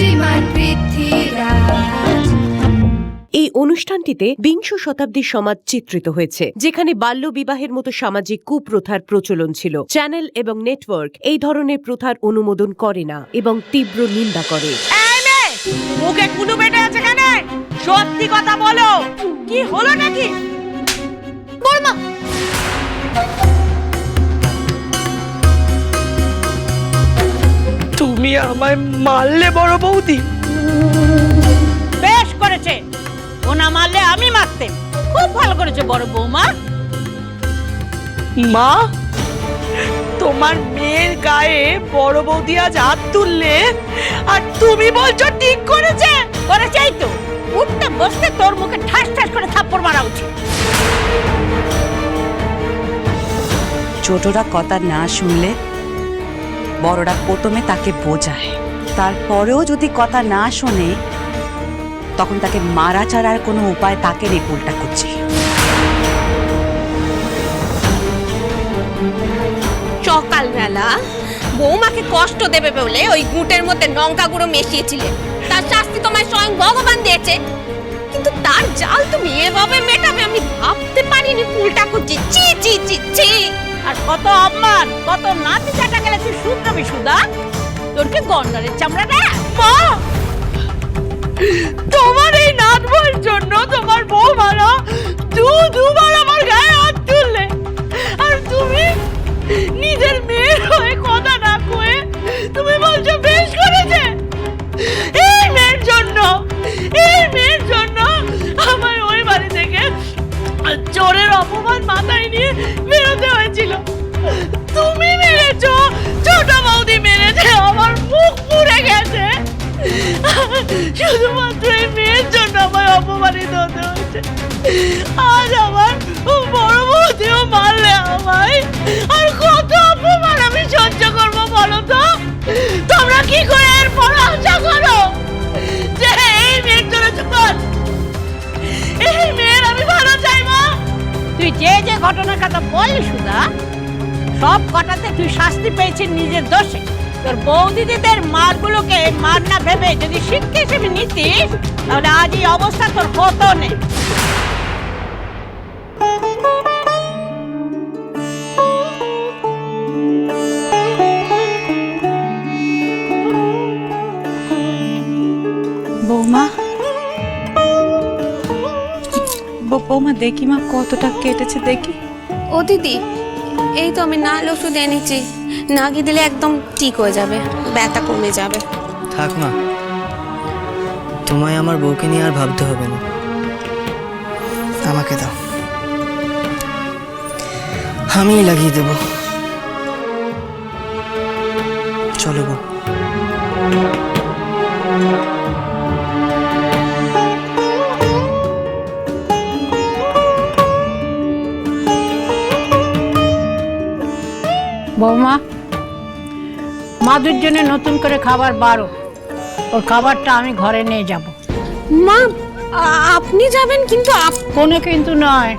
শ্রীমান পৃথ্বীরাজ। এই অনুষ্ঠানটিতে বিংশ শতাব্দীর সমাজ চিত্রিত হয়েছে যেখানে বাল্য বিবাহের মতো সামাজিক কুপ্রথার প্রচলন ছিল। চ্যানেল এবং নেটওয়ার্ক এই ধরনের প্রথার অনুমোদন করে না এবং তীব্র নিন্দা করে। মুখে কুলু বেটে আছে কেন? সত্যি কথা বলো। কি হলো নাকি? বলমা! তুমি আমায় মারলে বড় বৌদি? বেশ করেছে। ও না মারলে আমি মারতেম খুব ভালো করেছে বড় বৌমা। মা তোমার মেয়ের গায়ে বড় বৌদি আজ হাত তুললে আর তুমি বলছো ঠিক করেছে। করেছেই তো। উঠতে বসতে তোর মুখে ঠাস ঠাস করে থাপ্পড় মারা উচিত। ছোটরা কথা না শুনলে বড়রা প্রথমে তাকে বোঝায়। তারপরেও যদি কথা না শোনে, তখন তাকে মারা ছাড়ার কোনো উপায় তাকে রেপুলটা করছে সকালবেলা বৌমাকে কষ্ট দেবে বলে ওই গুটের মধ্যে লঙ্কা গুঁড়ো মিশিয়েছিলে। তার শাস্তি তোমায় স্বয়ং ভগবান দিয়েছে। কিন্তু তার জাল তুমি এভাবে মেটাবে, আমি ভাবতে পারিনি ফুলটা করছি চি চি চি চি আর কত অপমান, কত নাতি চাটা গেলে তুই শুনবি সুদা। তোর কি গন্ডারের চামড়া রে মা! তোমার এই নাত জন্য তোমার বউ মারা দু দুবার আমার গায়ে হাত তুললে। আর তুমি নিজের মেয়ের হয়ে কথা না কয়ে তুমি বলছো বেশ করেছে? যে যে ঘটনার কথা বললি সুদা সব কটাতে তুই শাস্তি পেয়েছিস নিজের দোষে। তোর বৌদিদিদের মারগুলোকে মার না ভেবে যদি শিক্ষা হিসেবে নিতিস, তাহলে আজ এই অবস্থা তোর হতো নেই বৌমা দেখি মা কতটা কেটেছে দেখি। ও দিদি এই তো আমি নাল ওষুধ এনেছি। নাগি দিলে একদম ঠিক হয়ে যাবে ব্যথা কমে যাবে। থাক মা তোমায় আমার বউকে নিয়ে আর ভাবতে হবে না। আমাকে দাও। আমিই লাগিয়ে দেব। চলো বউ। বৌমা মাদুর জন্য নতুন করে খাবার বারো। ওর খাবারটা আমি ঘরে নিয়ে যাব। মা আপনি যাবেন কিন্তু আপ- কোনো কিন্তু নয়।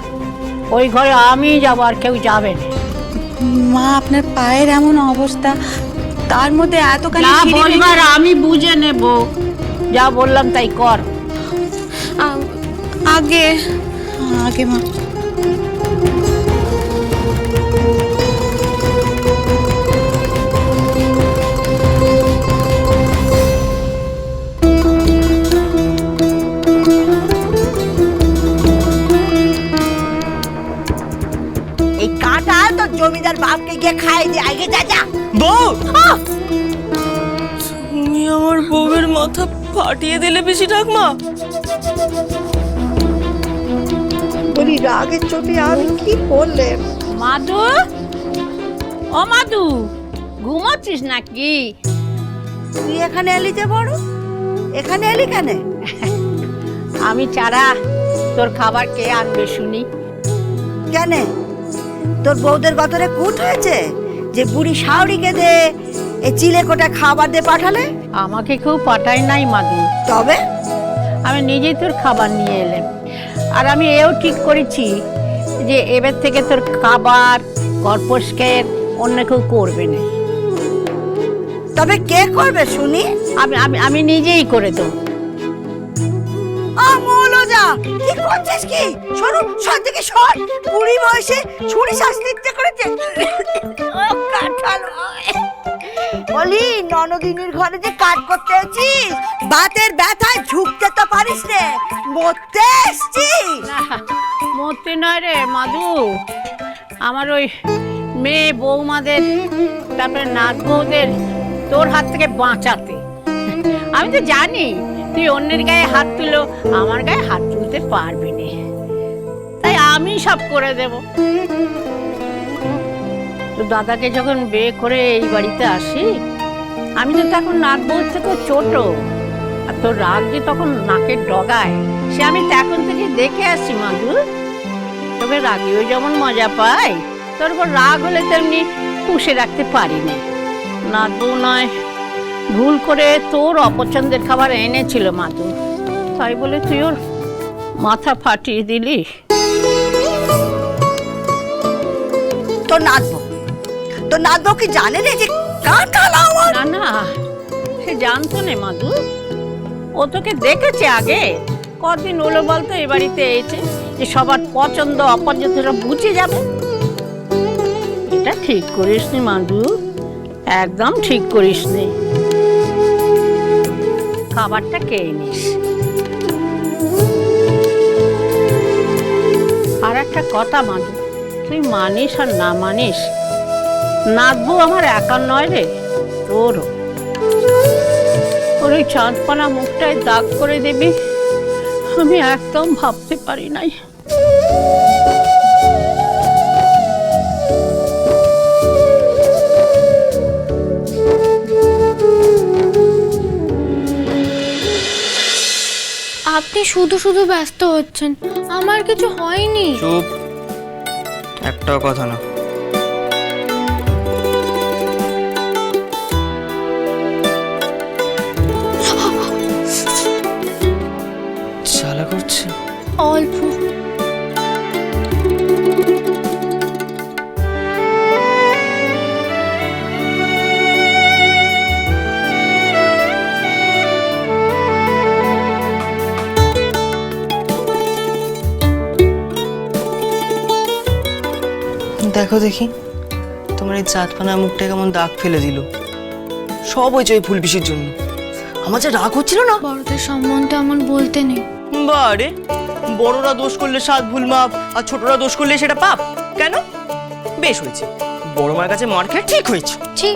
ওই ঘরে আমি যাব আর কেউ যাবে না। মা আপনার পায়ের এমন অবস্থা। তার মধ্যে এতখানি ছিঁড়ে বলবার আমি বুঝে নেব। যা বললাম তাই কর। আগে আগে মা। আগে যা যা বউ তুমি আমার বউয়ের মাথা ফাটিয়ে দিলে বেশি ঠাকমা। বলি রাগের চোটে আমি কি করলেন মাদু ও মাদু ঘুমোচ্ছিস নাকি? তুই এখানে এলি যে বড়? এখানে এলি কেন? আমি ছাড়া তোর খাবার কে আনবে শুনি। কেন? তোর বউদের গতরে কুট হয়েছে? যে বুড়ি শাওরিকে দে এই চিলে কোটা খাবার দিয়ে পাঠালে? আমাকে কেউ পাঠায় নাই মাদু তবে? আমি নিজেই তোর খাবার নিয়ে এলাম। আর আমি এও ঠিক করেছি যে এবার থেকে তোর খাবার গল্পস্কের অন্য কেউ করবে না। তবে কে করবে শুনি? আমি আমি আমি নিজেই করে দেবো। কি করছিস কি? বয়সে ছুরি করেছে বলি, ননদিনীর ঘরে যে কাজ করতে এসেছিস? বাতের ব্যথায় ঝুঁকতে তো পারিস রে মরতে এসছিস। মূর্তি নয় রে, মাধু। আমার ওই মেয়ে বৌমাদের, তারপরে নাত বউদের তোর হাত থেকে বাঁচাতে। আমি তো জানি তুই অন্যের গায়ে হাত তুলো, আমার গায়ে হাত তুলতে পারবি না। তাই আমি সব করে দেব। তো দাদাকে যখন বিয়ে করে এই বাড়িতে আসি, আমি তো তখন নাক বউ থেকেও ছোট, আর তোর রাগ যে তখন নাকের ডগায়, সে আমি তখন থেকে দেখে আসছি মাধু তবে রাগিও যেমন মজা পাই তোর উপর রাগ হলে তেমনি পুষে রাখতে পারি না। নাত বউ নয় ভুল করে তোর অপছন্দের খাবার এনেছিল মাধু তাই বলে তুই ওর মাথা ফাটিয়ে দিলি। তো নাচবো তো নাচবো কি জানে রে যে কাঁঠাল আমার? না না সে জানতো না মাধু ও তোকে দেখেছে আগে। কদিন হলো বলতো এ বাড়িতে এসে যে সবার পছন্দ অপছন্দটা বুঝে যাবে। এটা ঠিক করিসনি মাধু একদম ঠিক করিসনি। খাবারটা খেয়ে নিস। আর একটা কথা মাধু, তুই মানিস আর না মানিস, নাচবো আমার একার নয় রে, তোরও। ওর ওই চাঁদপানা মুখটায় দাগ করে দেবে, আমি একদম ভাবতে পারি নাই। আপনি শুধু শুধু ব্যস্ত হচ্ছেন। আমার কিছু হয়নি। চুপ। একটাও কথা না। চালা করছে। অল্প। দেখো দেখি। তোমার এই চাঁদপানা মুখটা কেমন দাগ ফেলে দিল। সব হয়েছে ওই ফুলপিসির জন্য। আমার যা রাগ হচ্ছিল না? বড়দের সম্বন্ধে এমন বলতে নেই। বারে বড়রা দোষ করলে সাত ভুল মাপ আর ছোটরা দোষ করলে সেটা পাপ। কেন? বেশ হয়েছে। বড় মার কাছে মার খেয়ে ঠিক হয়েছে। ছি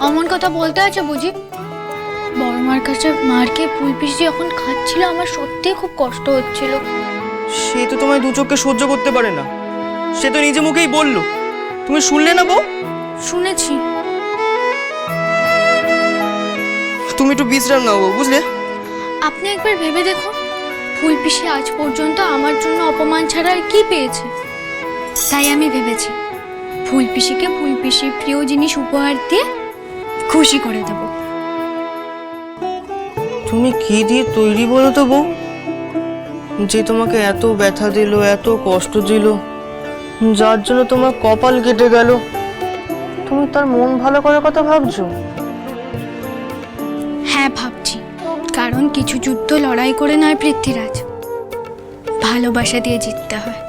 অমন কথা বলতে আছে বুঝি? বড় মার কাছে মারকে ফুল পিসি যখন খাচ্ছিল আমার সত্যিই খুব কষ্ট হচ্ছিল। সে তো তোমায় দু চোখকে সহ্য করতে পারে না। সে তো নিজে মুখেই বলল। তুমি শুনলে না বউ? শুনেছি। তুমি একটু বিশ্রাম নাও বউ বুঝলে? আপনি একবার ভেবে দেখুন ফুল পিসি আজ পর্যন্ত আমার জন্য অপমান ছাড়া আর কি পেয়েছে? তাই আমি ভেবেছি ফুল পিসিকে ফুল পিসির প্রিয় জিনিস উপহার দিয়ে খুশি করে দেব। তুমি কি দিয়ে তৈরি বলো তো বউ? যে তোমাকে এত ব্যথা দিল এত কষ্ট দিল যার জন্য তোমার কপাল কেটে গেল। তুমি তার মন ভালো করার কথা ভাবছ? হ্যাঁ ভাবছি। কারণ কিছু যুদ্ধ লড়াই করে নয় পৃথ্বীরাজ। ভালোবাসা দিয়ে জিততে হয়।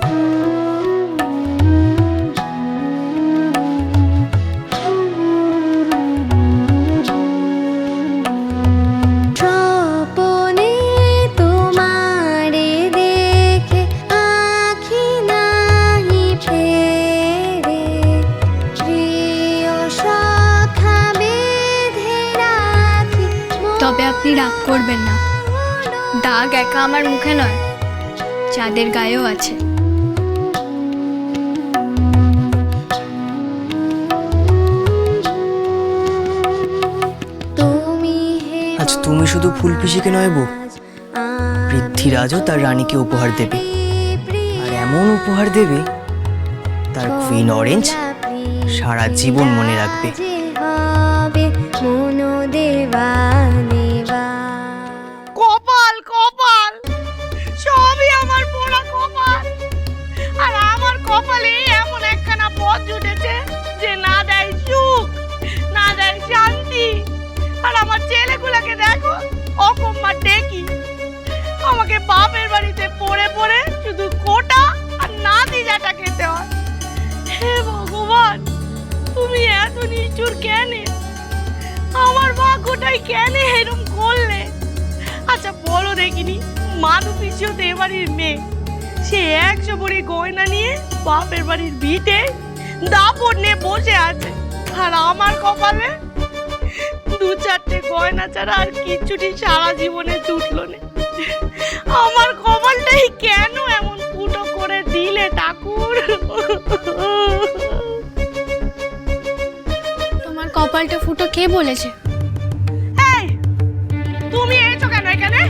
আপনি রাগ করবেন না। দাগ একা আমার মুখে নয় চাঁদের গায়েও আছে। তুমি হে আজ তুমি শুধু ফুলপিসিকে নয় বউ। পৃথ্বীরাজও তার রানীকে উপহার দেবে। আর এমন উপহার দেবে তার কুইন অরেঞ্জ সারা জীবন মনে রাখবে। মনো তুমি এত নিচুর কেন? আমার মা ভাগ্যটাই কেন এরম করলে? আচ্ছা বলো দেখিনি মাদু পিছিয়েও তো এবাড়ির মেয়ে। সে একশো ভরি গয়না নিয়ে বাপের বাড়ির ভিটে দাপট নিয়ে বসে আছে। আর আমার কপালে দু চারটে গয়না ছাড়া আর কিচ্ছুটি সারা জীবনে জুটলো না। আমার কপালটাই কেন বলেছে। এই তুমি এসো কেন এখানে?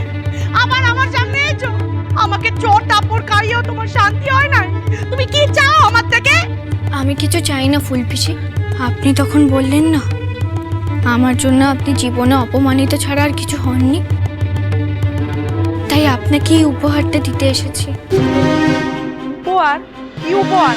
আবার আমার সামনে এসো আমাকে চোর টাপড় কারিয়েও তোমার শান্তি হয় না তুমি কি চাও আমার থেকে? আমি কিছু চাই না ফুলপিসি আপনি তখন বললেন না আমার জন্য আপনি জীবনে অপমানিত ছাড়া আর কিছু হননি। তাই আপনাকে এই উপহারটা দিতে এসেছি। উপহার? কি উপহার?